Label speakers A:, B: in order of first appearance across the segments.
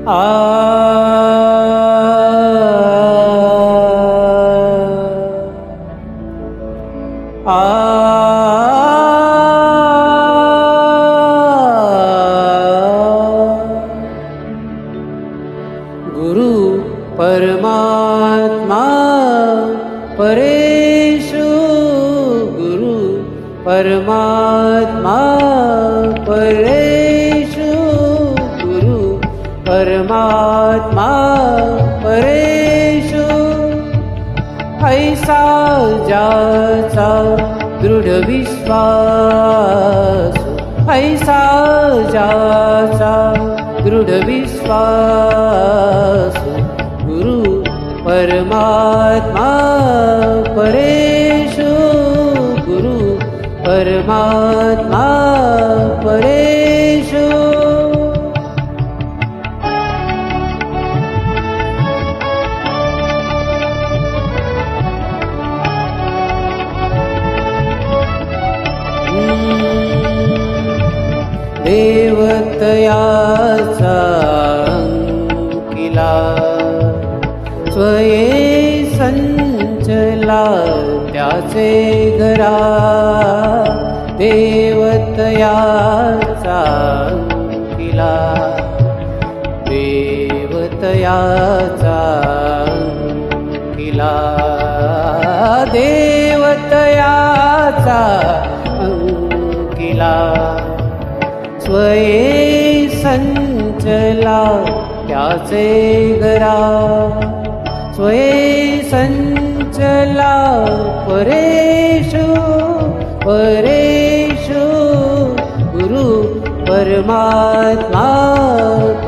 A: गुरु परमात्मा परेषु गुरु परमात्मा परेषु परमात्मा परेषु ऐसा जाचा दृढविश्वास। ऐसा जाचा दृढविश्वास। गुरु परमात्मा परेषु। गुरु परमात्मा परेषु देवतयाचा किला स्वये सञ्चला त्याचे घरा। देवतयाचा किला देवतयाचा गेला स्वये संचला त्याचे घरा. स्वये संचला परेशो परेशो. गुरु परमात्मा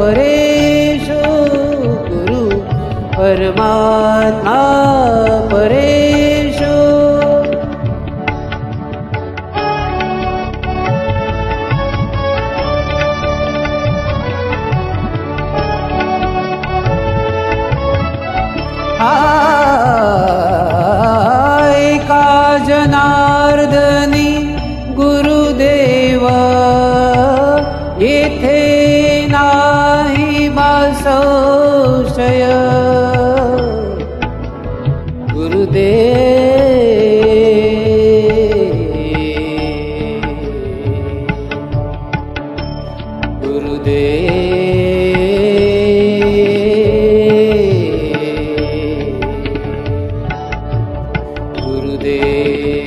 A: परेशो. गुरु परमात्मा परे குருதே. குருதே. குருதே.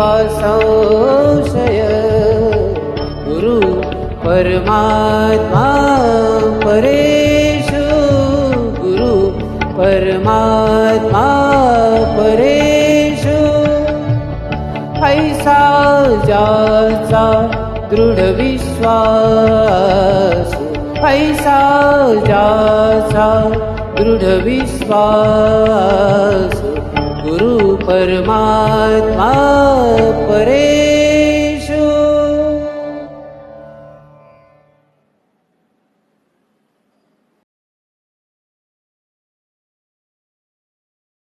A: नाही बसंशय गुरु परमात्मा परेषु गुरु परमात्मा परेषु ऐसा जाचा दृढविश्वास ऐसा जाचा दृढविश्वास गुरु परमात्मा परे